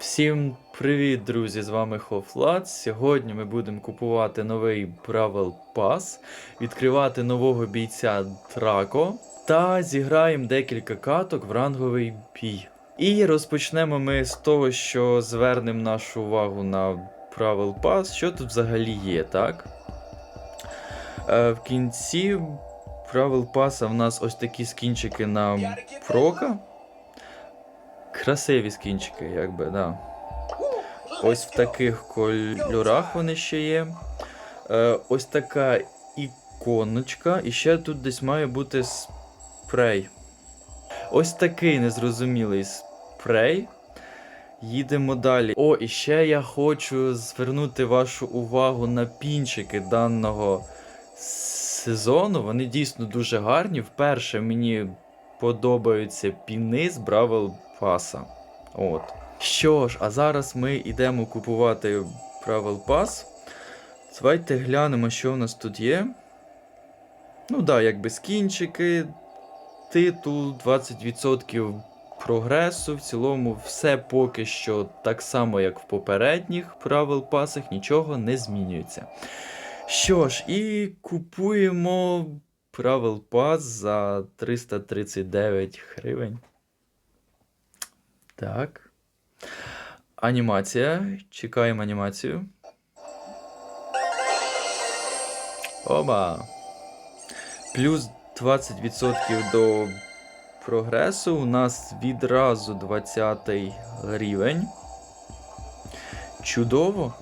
Всім привіт, друзі! З вами Хофлат. Сьогодні ми будемо купувати новий Бравл Пас, відкривати нового бійця Драко та зіграємо декілька каток в ранговий бій. І розпочнемо ми з того, що звернемо нашу увагу на Бравл Пас. Що тут взагалі є, так? Е, в кінці Бравл Паса в нас ось такі скінчики на прока. Красиві скінчики, якби, да. Ось в таких кольорах вони ще є. Е, ось така іконочка. І ще тут десь має бути спрей. Ось такий незрозумілий спрей. Їдемо далі. О, і ще я хочу звернути вашу увагу на пінчики даного сезону. Вони дійсно дуже гарні. Вперше мені подобаються піни з Бравл Паса. От. Що ж, а зараз ми йдемо купувати Бравл Пас. Давайте глянемо, що в нас тут є. Ну так, да, якби скінчики, титул, 20% прогресу. В цілому, все поки що так само, як в попередніх правил пасах, нічого не змінюється. Що ж, і купуємо правил пас за 339 гривень. Так. Анімація. Чекаємо анімацію. Оба. Плюс 20% до прогресу. У нас відразу 20 рівень. Чудово.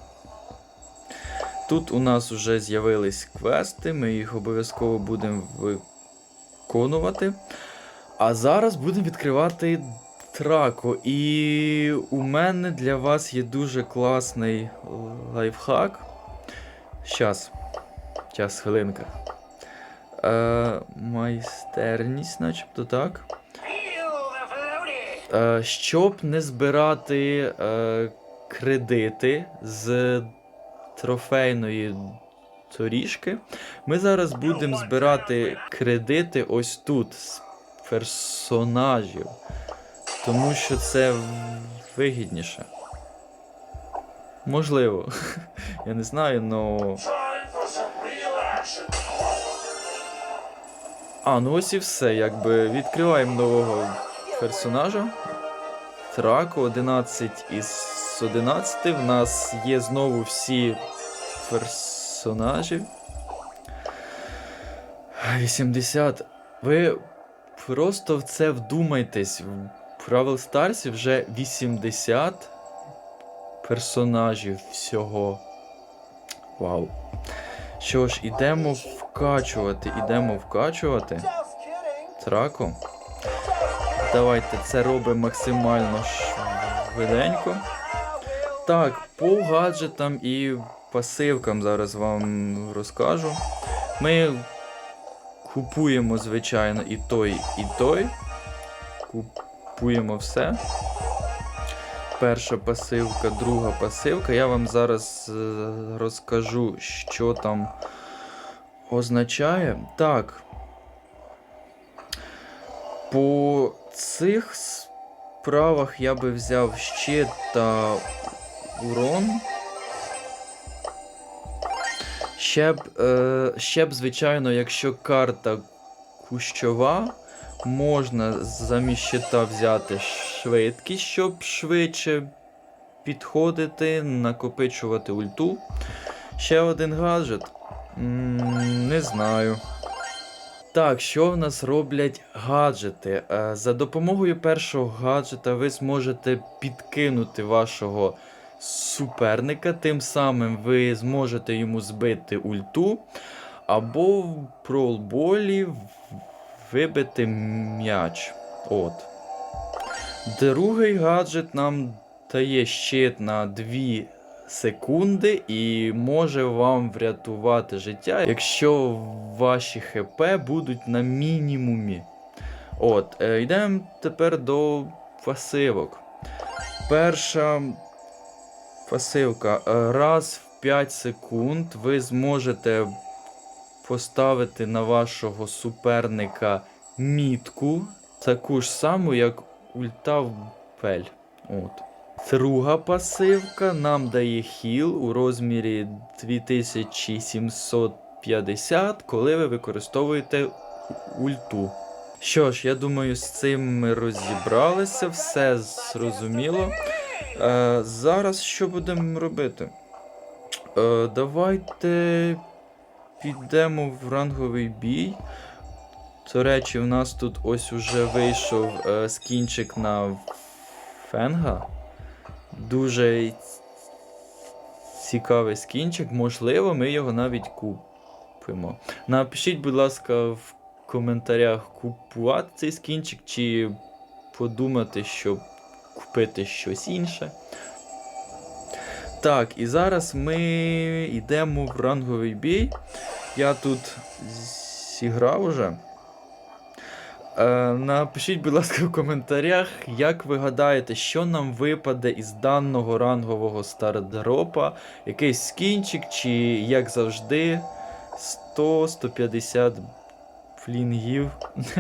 Тут у нас вже з'явились квести, ми їх обов'язково будемо виконувати. А зараз будемо відкривати трако. І у мене для вас є дуже класний лайфхак. Щас. Час, хвилинка. Е, майстерність, начебто так. Е, щоб не збирати е, кредити з трофейної доріжки, ми зараз будемо збирати кредити ось тут з персонажів. Тому що це вигідніше. Можливо. Я не знаю, но. А, ну ось і все. Якби відкриваємо нового персонажа. Трако 11 із 11. В нас є знову всі персонажі. 80. Ви просто в це вдумайтесь. В Бравл Старсі вже 80 персонажів всього. Вау. Що ж, ідемо вкачувати, ідемо вкачувати. Трако. Давайте це робимо максимально швиденько. Так, по гаджетам і пасивкам зараз вам розкажу. Ми купуємо, звичайно, і той, і той. Купуємо все. Перша пасивка, друга пасивка. Я вам зараз е, розкажу, що там означає. Так. По цих справах я би взяв щит та урон. Ще б, е, ще б, звичайно, якщо карта кущова, можна замість щита взяти швидкість, щоб швидше підходити, накопичувати ульту. Ще один гаджет. Не знаю. Так, що в нас роблять гаджети? Е, За допомогою першого гаджета ви зможете підкинути вашого суперника, тим самим ви зможете йому збити ульту, або в пролболі вибити м'яч. От. Другий гаджет нам дає щит на 2 секунди і може вам врятувати життя, якщо ваші ХП будуть на мінімумі. От, е, йдемо тепер до пасивок. Перша пасивка. Е, Раз в 5 секунд ви зможете поставити на вашого суперника мітку, таку ж саму, як ульта в пель. От. Друга пасивка нам дає хіл у розмірі 2750, коли ви використовуєте ульту. Що ж, я думаю, з цим ми розібралися, все зрозуміло. Е, зараз що будемо робити? Е, давайте підемо в ранговий бій. До речі, в нас тут ось уже вийшов е, скінчик на Фенга. Дуже цікавий скінчик. Можливо, ми його навіть купимо. Напишіть, будь ласка, в коментарях купувати цей скінчик, чи подумати, щоб купити щось інше. Так, і зараз ми йдемо в ранговий бій. Я тут зіграв уже. Е, напишіть, будь ласка, в коментарях, як ви гадаєте, що нам випаде із даного рангового стардропа, якийсь скінчик, чи, як завжди, 100-150 флінгів.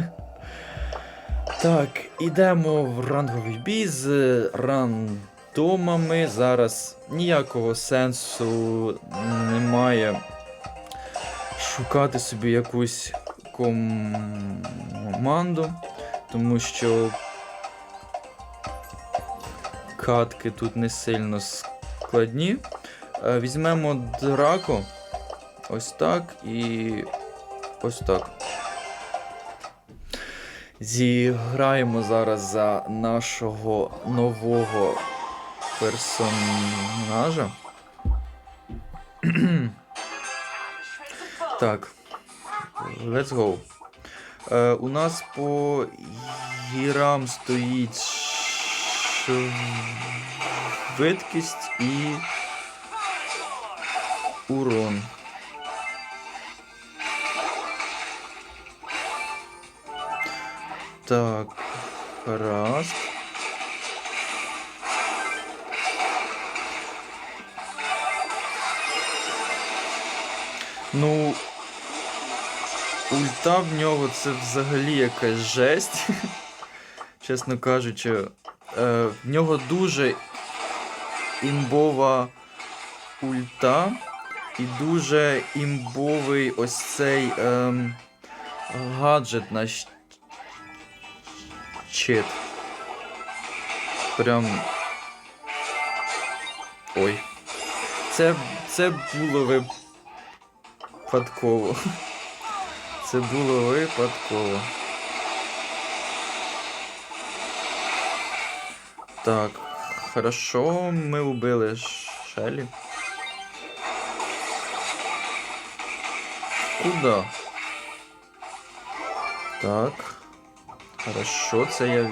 Так, ідемо в ранговий бій з рандомами. Зараз ніякого сенсу немає шукати собі якусь команду, тому що катки тут не сильно складні. Е, Візьмемо драко. Ось так і ось так. Зіграємо зараз за нашого нового персонажа. так. Let's go. Е, у нас по гірам стоїть швидкість і урон. Так, раз. Ну, ульта в нього це взагалі якась жесть. Чесно кажучи, е, в нього дуже імбова ульта і дуже імбовий ось цей ем, гаджет на щит. Прям. Ой. Це, це було випадково. Це було випадково. Так, хорошо, ми убили Шелі. Куда? Так. Хорошо, це я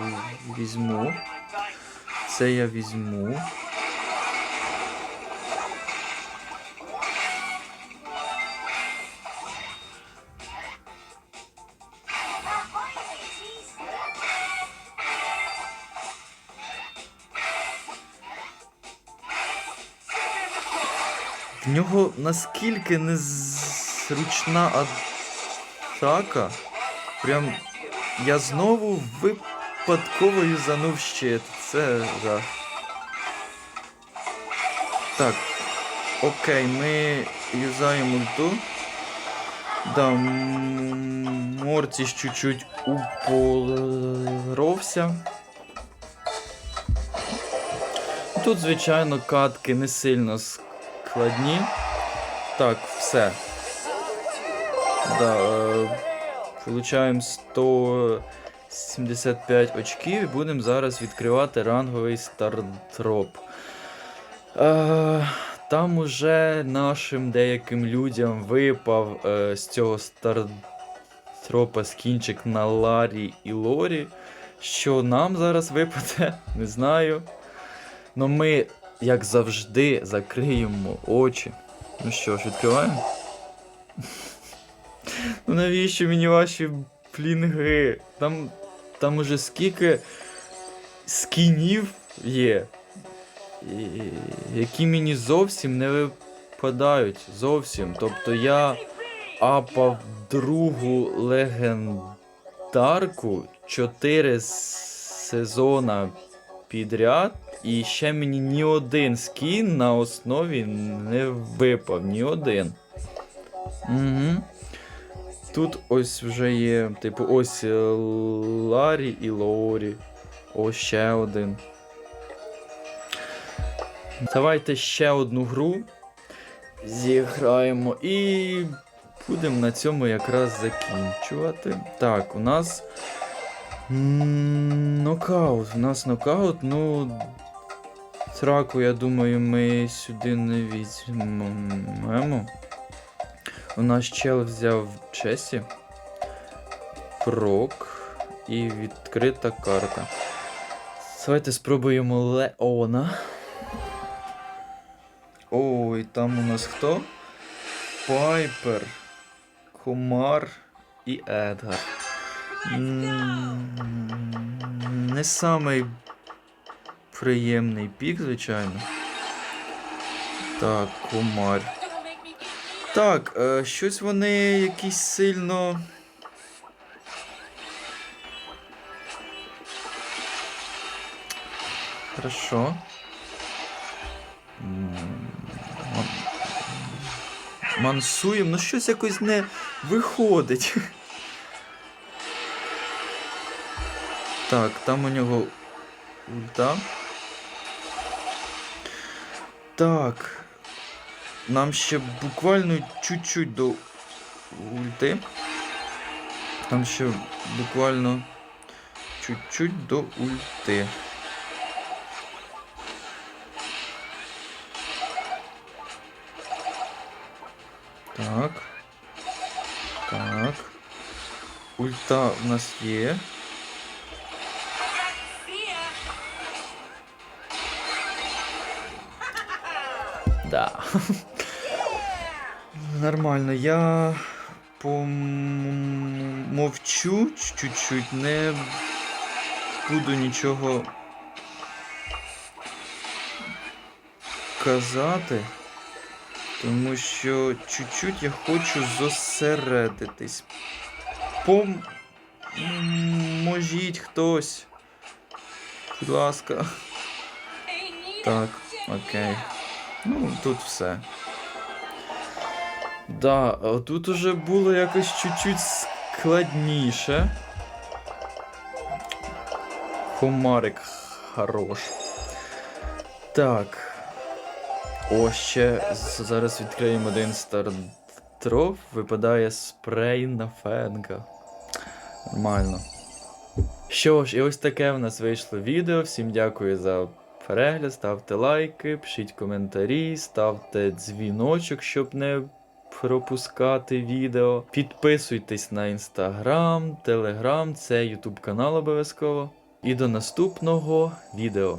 візьму. Це я візьму. В нього наскільки незручна атака. Прям я знову випадково юзанув щит. Це жах. Так. Окей, ми юзаємо ульту. Да, Мортіс чуть-чуть упоровся. Тут, звичайно, катки не сильно складні. Так, все. Да, е, получаємо 175 очків і будемо зараз відкривати ранговий стардроп. Е, там уже нашим деяким людям випав е, з цього стардропа скінчик на Ларі і Лорі. Що нам зараз випаде, не знаю. Ну ми, як завжди, закриємо очі. Ну що ж, відкриваємо? Ну навіщо мені ваші плінги? Там, там уже скільки скінів є, які мені зовсім не випадають. Зовсім. Тобто я апав другу легендарку 4 сезона підряд. І ще мені ні один скін на основі не випав, ні один. Угу. Тут ось вже є, типу, ось е, Ларі і Лорі. Ось ще один. Давайте ще одну гру зіграємо і будемо на цьому якраз закінчувати. Так, у нас нокаут. У нас нокаут, ну. Траку, я думаю, ми сюди не візьмемо. У нас чел взяв Чесі. Прок і відкрита карта. Давайте спробуємо Леона. Ой, там у нас хто? Пайпер, Комар і Едгар. Не самий приємний пік, звичайно. Так, Комар. Так, е, щось вони якісь сильно. Хорошо. М, ман- Мансуєм, ну щось якось не виходить. Так, там у нього ульта. Так. Нам ще буквально чуть-чуть до ульти. Нам ще буквально чуть-чуть до ульти. Так. Так. Ульта у нас є. Да. Нормально, я помовчу чуть-чуть, не буду нічого казати, тому що чуть-чуть я хочу зосередитись. Поможіть хтось. Будь ласка. Так, окей. Ну, тут все. Да, тут уже було якось чуть-чуть складніше. Комарик хорош. Так. О, ще зараз відкриємо один стардроп. Випадає спрей на фенка. Нормально. Що ж, і ось таке в нас вийшло відео. Всім дякую за перегляд, ставте лайки, пишіть коментарі, ставте дзвіночок, щоб не пропускати відео. Підписуйтесь на інстаграм, телеграм, це ютуб канал обов'язково. І до наступного відео.